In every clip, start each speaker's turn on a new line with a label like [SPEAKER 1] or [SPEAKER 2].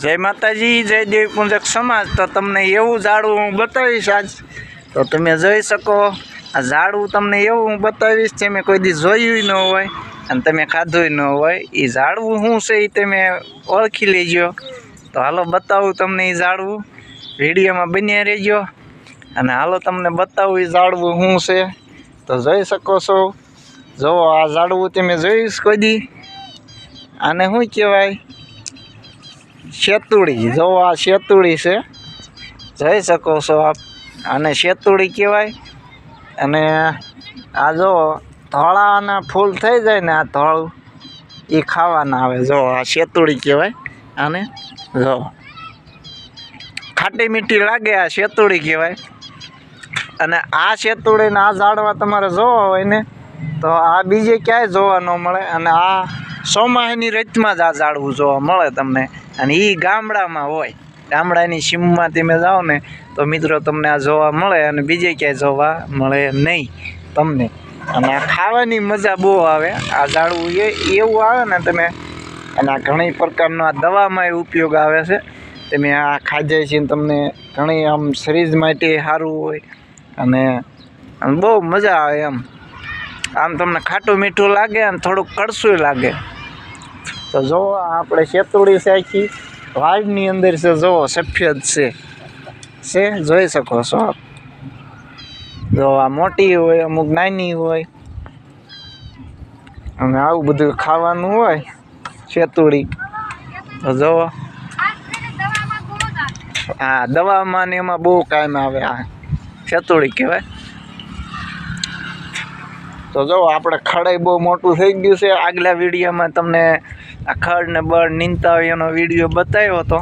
[SPEAKER 1] જય માતાજી, જય દેવી પૂજક સમાજ. તો તમને એવું ઝાડવું હું બતાવીશ આજ. તો તમે જોઈ શકો, આ ઝાડવું તમને એવું હું બતાવીશ, જે મેં કોઈ દી જોયું ન હોય અને તમે ખાધું ન હોય એ ઝાડવું શું છે એ તમે ઓળખી લેજો. તો હાલો બતાવું તમને એ ઝાડવું. વિડીયોમાં બન્યા રહેજો. અને હાલો તમને બતાવું એ ઝાડવું શું છે. તો જોઈ શકો છો. જુઓ આ ઝાડવું તમે જોઈશ કોઈ દી? આને શું કહેવાય? શેતુડી. જો આ શેતુડી છે, જોઈ શકો છો આપ. આને શેતુડી કહેવાય. અને આ જો ધોળાના ફૂલ થઈ જાય ને આ ધોળું, એ ખાવાના આવે. જો આ શેતુડી કહેવાય. આને જો ખાટી મીઠી લાગે આ શેતુડી કહેવાય. અને આ શેતુડીને આ ઝાડવા તમારે જોવા હોય ને, તો આ બીજે ક્યાંય જોવા ન મળે. અને આ સોમાહીની રીતમાં જ આ ઝાડવું જોવા મળે તમને. અને એ ગામડામાં હોય. ગામડાની સીમમાં તમે જાઓ ને, તો મિત્રો તમને આ જોવા મળે અને બીજે ક્યાંય જોવા મળે નહીં તમને. અને આ ખાવાની મજા બહુ આવે. આ ઝાડવું એ, એવું આવે ને તમે, અને આ ઘણી પ્રકારનો આ દવામાં ઉપયોગ આવે છે. તમે આ ખાજે છે તમને ઘણી આમ શરીર માટે સારું હોય. અને બહુ મજા આવે એમ. આમ તમને ખાટું મીઠું લાગે અને થોડુંક કડસું લાગે. તો જો આપણે શેતુડી છે આખી અંદર છે જો સફેદ છે. છે? જોઈ શકો છો. જો આ મોટી હોય, અમુક નાની હોય. અને આવું બધું ખાવાનું હોય, શેતુડી. તો જુઓ હા દવામાં ને એમાં બહુ કામ આવે આ શેતુડી કહેવાય. તો જો, આપણે ખડાઈ બહુ મોટું થઈ ગયું છે. આગલા વિડીયોમાં તમને આ ખડ ને બળ એનો વીડિયો બતાવ્યો હતો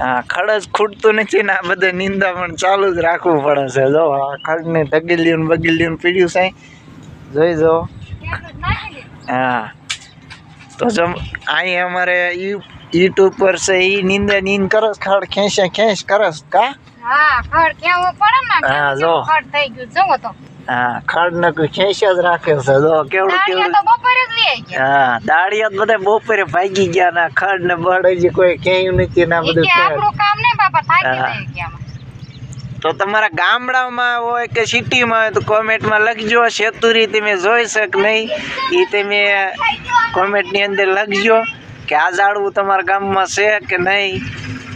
[SPEAKER 1] હા, ખડ જ ખૂટતું નથી ને આ બધે નિંદા પણ ચાલુ જ રાખવું પડે છે. જો, આ ખડને ઢગીલ્યું બગીલ્યું પીડ્યું સાંઈ જોઈ જો. હા. તો જો અહીં અમારે યુટ્યુબ પર છે એ નિંદા, નીંદ કરસ, ખડ ખેંચે, ખેંચ કરસ, કા?
[SPEAKER 2] હા, ખડ
[SPEAKER 1] હા, જો.
[SPEAKER 2] ખડ થઈ ગયું જોવો તો.
[SPEAKER 1] હા ખડ ને ખેંચ જ રાખે છે જો કેવડું કેવડું.
[SPEAKER 2] તો બપોરે જ લઈ ગયા
[SPEAKER 1] હા દાડિયા બધા બપોરે ભાગી ગયા ના ખડ ને કોઈ ક્યાંય નથી ના બધું
[SPEAKER 2] કે આપણું કામ બાપા થાકી.
[SPEAKER 1] તો તમારા ગામડામાં હોય કે સિટીમાં હોય તો કોમેન્ટમાં લખજો સેતુરી તમે જોઈ શક નહીં. એ તમે કોમેન્ટની અંદર લખજો કે આ ઝાડવું તમારા ગામમાં છે કે નહીં.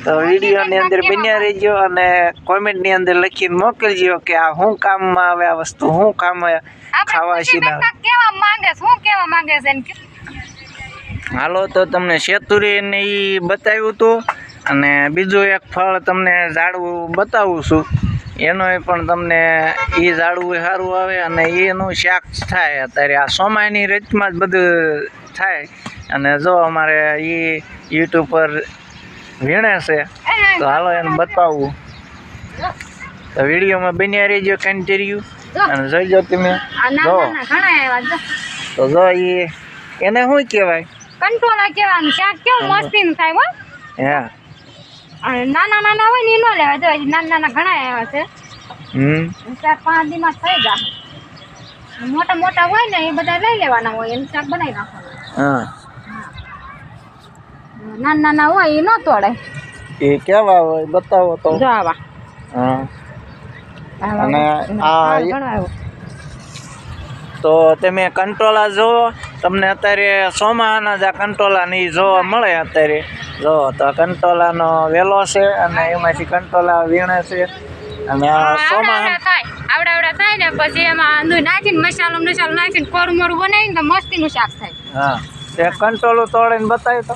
[SPEAKER 1] તો વિડીયોની અંદર બન્યા રહેજો અને કોમેન્ટની અંદર લખીને મોકલજો કે આ શું કામમાં આવે આ વસ્તુ શું કામ ખાવા
[SPEAKER 2] ખુશીબેન કેવા માંગે શું કેવા માંગે છે
[SPEAKER 1] હાલો તો તમને શેતુરીને એ બતાવ્યું હતું અને બીજું એક ફળ તમને ઝાડવું બતાવું છું. એનોય પણ તમને એ ઝાડવું સારું આવે અને એનું શાક થાય. અત્યારે આ સોમાયની રીતમાં જ બધું થાય. અને જો અમારે એ યુટ્યુબ પર વીણે છે. તો હાલો એને બતાવવું તો વિડીયોમાં બન્યા રહેજો કન્ટિન્યુ અને જોઈજો તમે. જો. તો જો એ એને શું કહેવાય?
[SPEAKER 2] કંટોલા કહેવાનું શાક કેવું મસ્તીનું થાય હો.
[SPEAKER 1] હા.
[SPEAKER 2] અને નાના નાના હોય ને એ ન લેવા જો નાના નાના ઘણા આવ્યા છે.
[SPEAKER 1] હમ.
[SPEAKER 2] ચાર પાંચ દિવસ થઈ જાય. મોટા મોટા હોય ને એ બધા લઈ લેવાના હોય. એનું શાક બનાવી નાખવાનું.
[SPEAKER 1] હા.
[SPEAKER 2] નાના નાના હોય એ ન તોડાય
[SPEAKER 1] એ કેવા હોય બતાવો તો.
[SPEAKER 2] જો આવા.
[SPEAKER 1] હા. અને આ. તો તમે કંટ્રોલા જોવો તમને અત્યારે સોમાના જ આ કંટોલા ને જોવા મળે અત્યારે. જો તો કંટોલાનો વેલો છે અને એમાંથી કંટોલા વીણે છે. અને સોમા
[SPEAKER 2] આવડા થાય. આવડા આવડા થાય ને પછી એમાં અંદર નાખીને મસાલો મસાલો નાખીને કોરું મોરું બનાવીને તો મસ્તીનું શાક થાય.
[SPEAKER 1] હા. તે કંટોલું તોડીને બતાવી તો.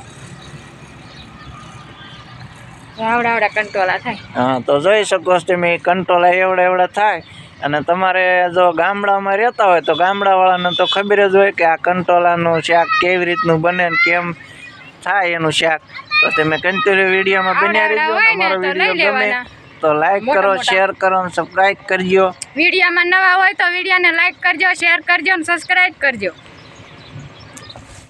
[SPEAKER 2] આવડા આવડા કંટોલા થાય.
[SPEAKER 1] હા તો જોઈ શકો છો તમે કંટોલા એવડા એવડા થાય. અને તમારે જો ગામડામાં રહેતા હોય તો ગામડાવાળાને તો ખબર જ હોય કે આ કંટોલાનું શાક કેવી રીતનું બને ને કેમ થાય એનું શાક. તો તમે કન્ટિન્યુ વિડીયોમાં બન્યા રહેજો અમારો વીડિયો ગમે તો લાઈક કરો શેર કરો અને કરજો.
[SPEAKER 2] વિડીયોમાં નવા હોય તો વિડીયોને લાઈક કરજો શેર કરજો અને સબસ્ક્રાઈબ કરજો.